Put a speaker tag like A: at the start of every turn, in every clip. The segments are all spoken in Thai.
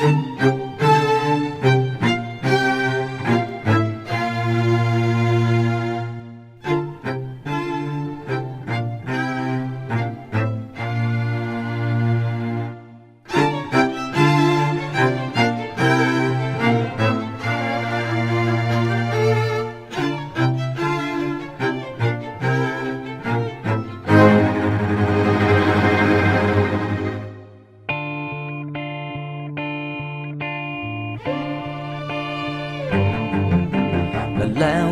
A: Müzik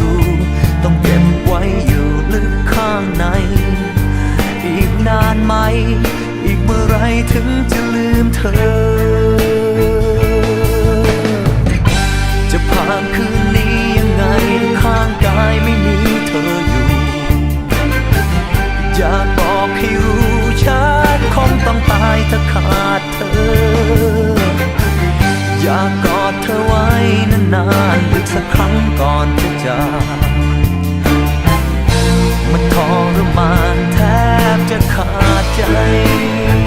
A: รู้ ต้องเก็บไว้อยู่ลึกข้างใน อีกนานไหม อีกเมื่อไรถึงจะลืมเธอ จะผ่านคื journey.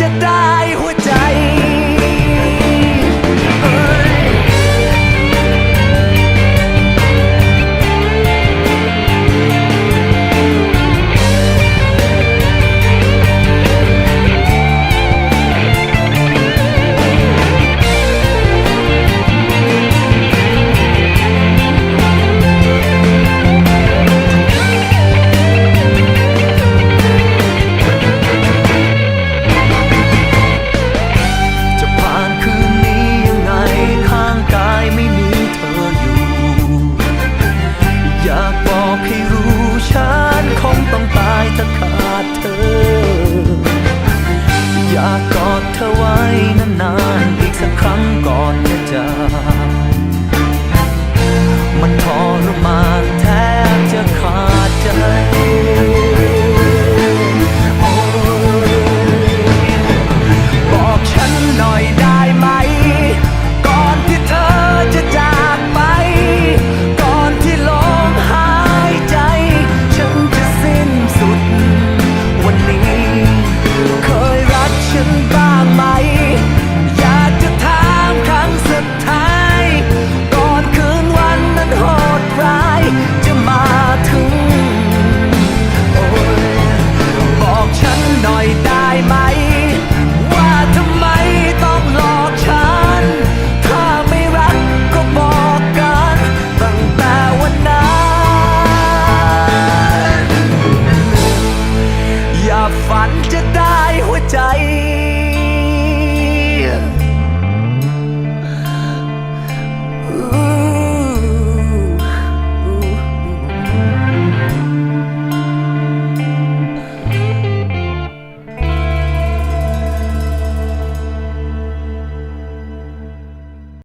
A: จะได้หัวใจ เธอไว้นานๆอีกสักครั้งก่อนจะจาก